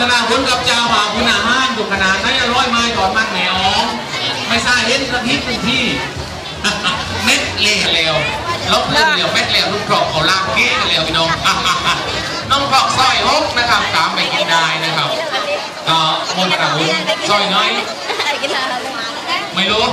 ทนาบุญกับเจ้าบ่าวคุณอาหารถูกขนาดนั้นร้อยไม้ถอนมันแหนวไม่ทราบเห็นกระพริบเป็นที่เม็ดเลี้ยวเร็วลบเรื่องเดียวเม็ดเลี้ยวลูกกรอกเอาลากเก้กันเร็วพี่น้องน้องกรอกซอยฮกนะครับตามไปกินได้นะครับก็มนต์กระบุญซอยน้อยไม่รู้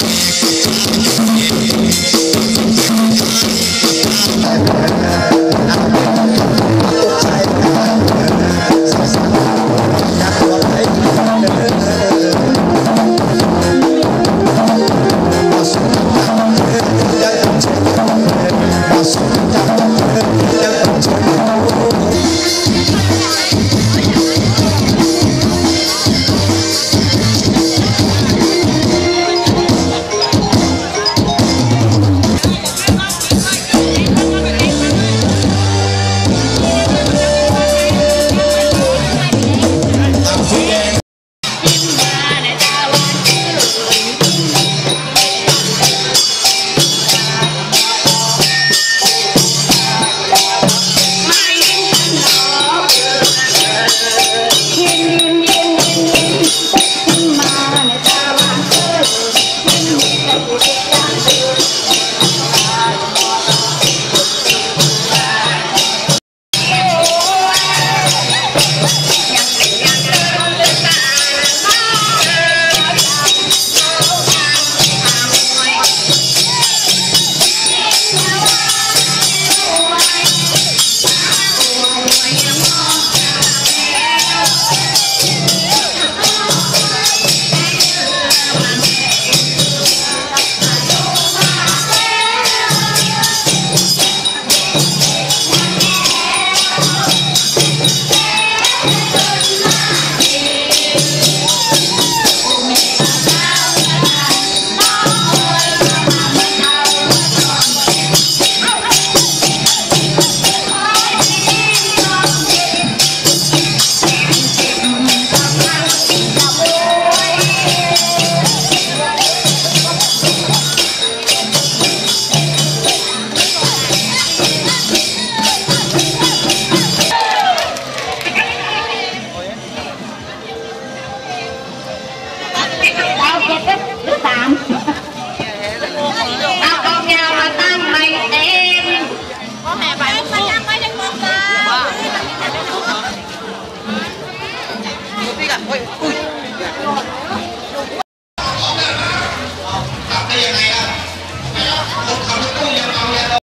อายด